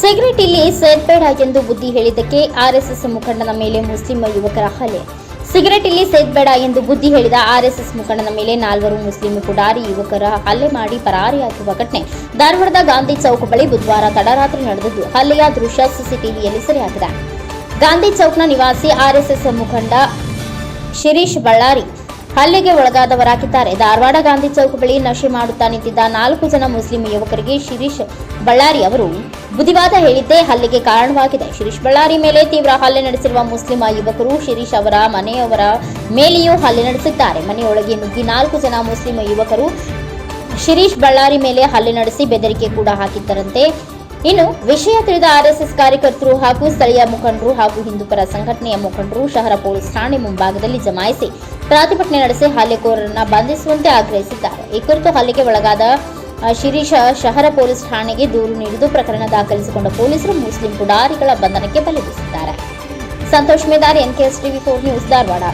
Cigarette ಇಲ್ಲಿ ಸೇದ್ಬೇಡ ಎಂದು ಬುದ್ಧಿ ಹೇಳಿದ್ದಕ್ಕೆ ಆರ್ಎಸ್ಎಸ್ ಮುಖಂಡನ ಮೇಲೆ ಮುಸ್ಲಿಂ ಯುವಕರ ಹಲ್ಲೆ. ಸಿಗರೇಟ್ ಇಲ್ಲಿ ಸೇದ್ಬೇಡ ಎಂದು ಬುದ್ಧಿ ಹೇಳಿದ ಆರ್ಎಸ್ಎಸ್ ಮುಖಂಡನ ಮೇಲೆ ನಾಲ್ವರು ಮುಸ್ಲಿಂ ಪುಡಾರಿ ಯುವಕರ ಹಲ್ಲೆ ಮಾಡಿ ಪರಾರಿಯಾಗಿರುವ ಘಟನೆ. ಧಾರವಾಡದ ಗಾಂಧಿ ಚೌಕ್ ಬಳಿ ಬುಧವಾರ ತಡರಾತ್ರಿ ನಡೆದಿದ್ದು. ಹಲ್ಲೆಯ ದೃಶ್ಯ ಸಿಸಿಟಿವಿಯಲ್ಲಿ ಸೆರೆಯಾಗಿದೆ. ಗಾಂಧಿ ಚೌಕ್ನ ನಿವಾಸಿ ಆರ್ಎಸ್ಎಸ್ ಮುಖಂಡ ಶಿರೀಶ್ ಬಳ್ಳಾರಿ ಹಲ್ಲೆಗೆ ಒಳಗಾದವರಾಗಿದ್ದಾರೆ. ಧಾರವಾಡ ಗಾಂಧಿ ಚೌಕ್ ಬಳಿ ನಶೆ ಮಾಡುತ್ತಾ ನಿಂತಿದ್ದ ನಾಲ್ಕು ಜನ ಮುಸ್ಲಿಂ ಯುವಕರಿಗೆ ಶಿರೀಶ್ ಬಳ್ಳಾರಿ ಅವರು ಬುದ್ಧಿವಾದ ಹೇಳಿದ್ದೇ ಹಲ್ಲೆಗೆ ಕಾರಣವಾಗಿದೆ. ಶಿರೀಶ್ ಬಳ್ಳಾರಿ ಮೇಲೆ ತೀವ್ರ ಹಲ್ಲೆ ನಡೆಸಿರುವ ಮುಸ್ಲಿಂ ಯುವಕರು ಶಿರೀಶ್ ಅವರ ಮನೆಯವರ ಮೇಲೆಯೂ ಹಲ್ಲೆ ನಡೆಸಿದ್ದಾರೆ. ಮನೆಯೊಳಗೆ ನುಗ್ಗಿ ನಾಲ್ಕು ಜನ ಮುಸ್ಲಿಂ ಯುವಕರು ಶಿರೀಶ್ ಬಳ್ಳಾರಿ ಮೇಲೆ ಹಲ್ಲೆ ನಡೆಸಿ ಬೆದರಿಕೆ ಕೂಡ ಹಾಕಿದ್ದರಂತೆ ಇನ್ನು ವಿಷಯ ತಿಳಿದ ಆರ್ಎಸ್ಎಸ್ ಕಾರ್ಯಕರ್ತರು ಹಾಗೂ ಸ್ಥಳೀಯ ಮುಖಂಡರು ಹಾಗೂ ಹಿಂದೂಪರ ಸಂಘಟನೆಯ ಮುಖಂಡರು ಶಹರ ಪೊಲೀಸ್ ಠಾಣೆ ಮುಂಭಾಗದಲ್ಲಿ ಜಮಾಯಿಸಿ ಪ್ರತಿಭಟನೆ ನಡೆಸಿ ಹಲ್ಲೆಕೋರರನ್ನ ಬಂಧಿಸುವಂತೆ ಆಗ್ರಹಿಸಿದ್ದಾರೆ. ಈ ಕುರಿತು ಹಲ್ಲೆಗೆ ಒಳಗಾದ ಶಿರೀಶ ಶಹರ ಪೊಲೀಸ್ ಠಾಣೆಗೆ ದೂರು ನೀಡಿದ್ದು ಪ್ರಕರಣ ದಾಖಲಿಸಿಕೊಂಡ ಪೊಲೀಸರು ಮುಸ್ಲಿಂ ಪುಡಾರಿಗಳ ಬಂಧನಕ್ಕೆ ಬಲೆ Santosh Medar NKS TV four news Dharwad.